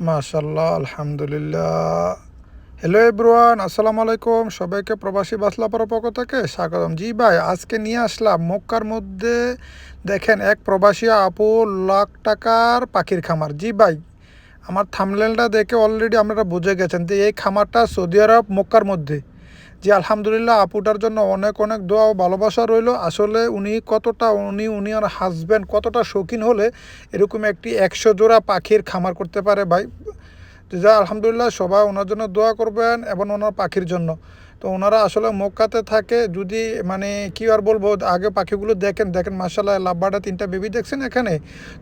মাশাল্লাহ আলহামদুলিল্লাহ। হ্যালো এব্রুয়ান আসসালামু আলাইকুম। সবাইকে প্রবাসী বাসলাপার পক্ষ থেকে স্বাগতম। জি ভাই, আজকে নিয়ে আসলাম মক্কার মধ্যে দেখেন এক প্রবাসী আপু লাখ টাকার পাখির খামার। জি ভাই, আমার থামলেনটা দেখে অলরেডি আপনারা বুঝে গেছেন যে এই খামারটা সৌদি আরব মক্কার মধ্যে। জি আলহামদুলিল্লাহ আপুটার জন্য অনেক অনেক দোয়া ও ভালোবাসা রইল। আসলে উনি কতটা, উনি উনি আর হাজব্যান্ড কতটা শৌখিন হলে এরকম একটি একশো জোড়া পাখির খামার করতে পারে ভাই। যা আলহামদুলিল্লাহ সবাই ওনার জন্য দোয়া করবেন এবং ওনার পাখির জন্য। তো ওনারা আসলে মক্কাতে থাকে, যদি মানে কি আর বলব, আগে পাখিগুলো দেখেন দেখেন মার্শাল্লাহ লাভবার্ডা তিনটা বেবি দেখছেন এখানে?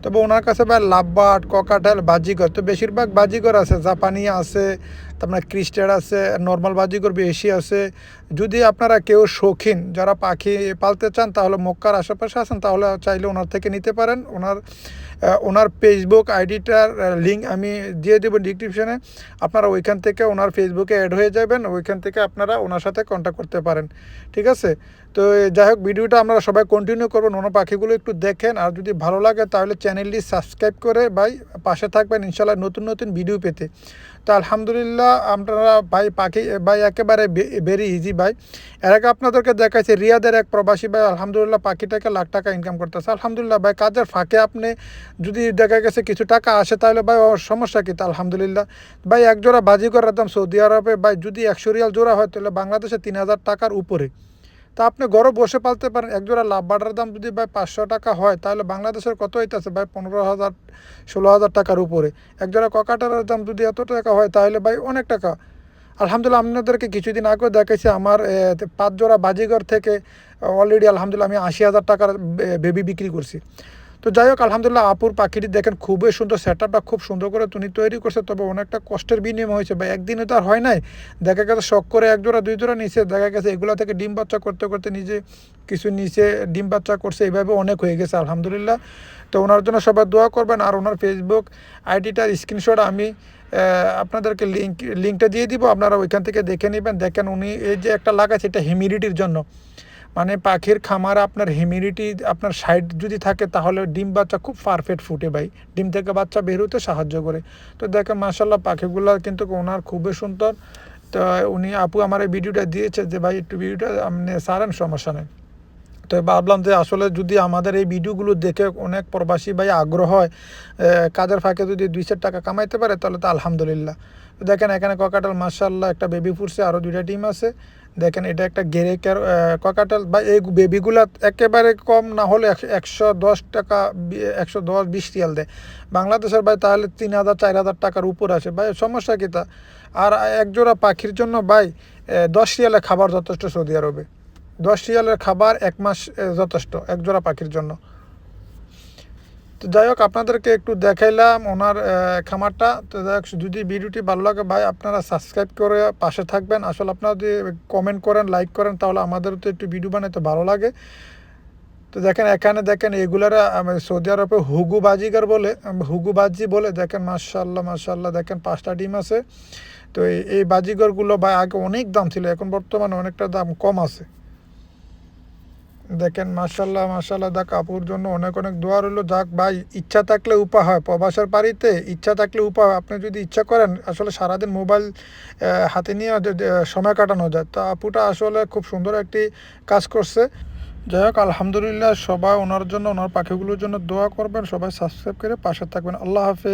তবে ওনার কাছে ভাই লাভবার্ড ককাটেল বাজিগর, তো বেশিরভাগ বাজিগর আছে, জাপানি আছে তারপরে ক্রিস্টার আছে নর্মাল বাজিগর বেশি আছে। যদি আপনারা কেউ শৌখিন, যারা পাখি পালতে চান, তাহলে মক্কার আশেপাশে আছেন, তাহলে চাইলে ওনার থেকে নিতে পারেন। ওনার ওনার ফেসবুক আইডিটার লিঙ্ক আমি দিয়ে দেবো ডিসক্রিপশানে আপনারা ওইখান থেকে ওনার ফেসবুকে অ্যাড হয়ে যাবেন, ওইখান থেকে আপনারা ওনার সাথে কন্ট্যাক্ট করতে পারেন। ঠিক আছে? তো যাই হোক, ভিডিওটা আপনারা সবাই কন্টিনিউ করবেন ওনার পাখিগুলো একটু দেখেন। আর যদি ভালো লাগে, তাহলে চ্যানেলটি সাবস্ক্রাইব করে ভাই, পাশে থাকবেন ইনশাল্লাহ নতুন নতুন ভিডিও পেতে। তো আলহামদুলিল্লাহ আপনারা ভাই পাখি, ভাই একেবারে ভেরি ইজি ভাই। এর আগে আপনাদেরকে দেখাইছে, রিয়াদের এক প্রবাসী ভাই, আলহামদুলিল্লাহ পাখিটাকে লাখ টাকা ইনকাম করতেছে। আলহামদুলিল্লাহ ভাই, কাজের ফাঁকে আপনি যদি দেখা গেছে কিছু টাকা আসে, তাহলে ভাই সমস্যা কী? তা আলহামদুলিল্লাহ। ভাই এক জোড়া বাজি করার দাম সৌদি আরবে, ভাই যদি একশো রিয়াল জোড়া হয়, তাহলে বাংলাদেশে তিন হাজার টাকার উপরে। তা আপনি ঘরে বসে পালতে পারেন। এক জোড়া লাভ বাটার দাম যদি ভাই পাঁচশো টাকা হয়, তাহলে বাংলাদেশের কত হইতেছে ভাই? পনেরো হাজার, ষোলো হাজার টাকার উপরে। একজোড়া ককাটারের দাম যদি এত টাকা হয়, তাহলে ভাই অনেক টাকা। আলহামদুলিল্লাহ আপনাদেরকে কিছুদিন আগেও দেখেছি আমার পাঁচ জোড়া বাজিঘর থেকে অলরেডি আলহামদুলিল্লাহ আমি আশি হাজার টাকার বেবি বিক্রি করছি। তো যাই হোক, আলহামদুলিল্লাহ আপুর পাখিটি দেখেন খুবই সুন্দর সেট খুব সুন্দর করে তুমি তৈরি করছে, তবে অনেকটা কষ্টের বিনিময় হয়েছে। বা একদিনে তো আর হয় নাই। দেখা গেছে শখ করে এক জোড়া, দুই জোড়া নিচে দেখা গেছে এগুলো থেকে ডিম বাচ্চা করতে করতে নিজে কিছু নিচে ডিম বাচ্চা করছে। এইভাবে অনেক হয়ে গেছে, আলহামদুলিল্লাহ। তো ওনার জন্য সবাই দোয়া করবেন। আর ওনার ফেসবুক আইডিটার স্ক্রিনশট আমি আপনাদেরকে লিঙ্ক লিঙ্কটা দিয়ে দিব। আপনারা ওইখান থেকে দেখে নেবেন। দেখেন উনি এই যে একটা লাগাচ্ছে এটা হিউমিডিটির জন্য। মানে পাখির খামার আপনার হিউমিডিটি আপনার সাইড যদি থাকে তাহলে ডিম বাচ্চা খুব পারফেক্ট ফুটে ভাই। ডিম থেকে বাচ্চা বের হতে সাহায্য করে। তো দেখেন মাসাল্লাহ পাখিগুলো কিন্তু ওনার খুবই সুন্দর। তো উনি আপু আমার এই ভিডিওটা দিয়েছে যে, ভাই, একটু ভিডিওটা আপনি সারেন, সমস্যা নেই। তো ভাবলাম যে, আসলে যদি আমাদের এই ভিডিওগুলো দেখে অনেক প্রবাসী ভাই আগ্রহ হয় কাজের ফাঁকে যদি দুই চার টাকা কামাইতে পারে, তাহলে তো আলহামদুলিল্লাহ। দেখেন, এখানে ককাটাল মার্শাল্লাহ একটা বেবি ফুটছে আরও দুইটা টিম আছে। দেখেন এটা একটা গেরেকের ককাটাল। বা এই বেবিগুলা একেবারে কম না হলে একশো দশ টাকা একশো দশ বিশ রিয়াল দেয়। বাংলাদেশের ভাই তাহলে তিন হাজার, চার হাজার টাকার উপর আসে ভাই, সমস্যা কী তা? আর একজোড়া পাখির জন্য ভাই দশ রিয়ালে খাবার যথেষ্ট সৌদি আরবে। দশ রিয়ালের খাবার এক মাস যথেষ্ট, একজোড়া পাখির জন্য। তো যাই হোক, আপনাদেরকে একটু দেখাইলাম ওনার খামারটা। তো যাই হোক, যদি ভিডিওটি ভালো লাগে ভাই, আপনারা সাবস্ক্রাইব করে পাশে থাকবেন। আসলে আপনারা যদি কমেন্ট করেন লাইক করেন, তাহলে আমাদেরও তো একটু ভিডিও বানাইতে ভালো লাগে। তো দেখেন, এখানে দেখেন, এগুলারা সৌদি আরবে হুগু বাজিগার বলে হুগু বাজি বলে, দেখেন মার্শাল্লাহ মার্শাল্লাহ দেখেন, পাঁচটা ডিম আছে। তো এই বাজিগরগুলো ভাই আগে অনেক দাম ছিল, এখন বর্তমানে অনেকটা দাম কম আছে। দেখেন মার্শাল্লাহ মার্শাল্লাহ দেখ, আপুর জন্য অনেক অনেক দোয়া রইল। যাক ভাই, ইচ্ছা থাকলে উপা হয়। প্রবাসের বাড়িতে ইচ্ছা থাকলে উপা হয়। আপনি যদি ইচ্ছা করেন, আসলে সারাদিন মোবাইল হাতে নিয়ে সময় কাটানো যায়। তো আপুটা আসলে খুব সুন্দর একটি কাজ করছে। যাই হোক, আলহামদুলিল্লাহ সবাই ওনার জন্য, ওনার পাখিগুলোর জন্য দোয়া করবেন। সবাই সাবস্ক্রাইব করে পাশে থাকবেন। আল্লাহ হাফেজ।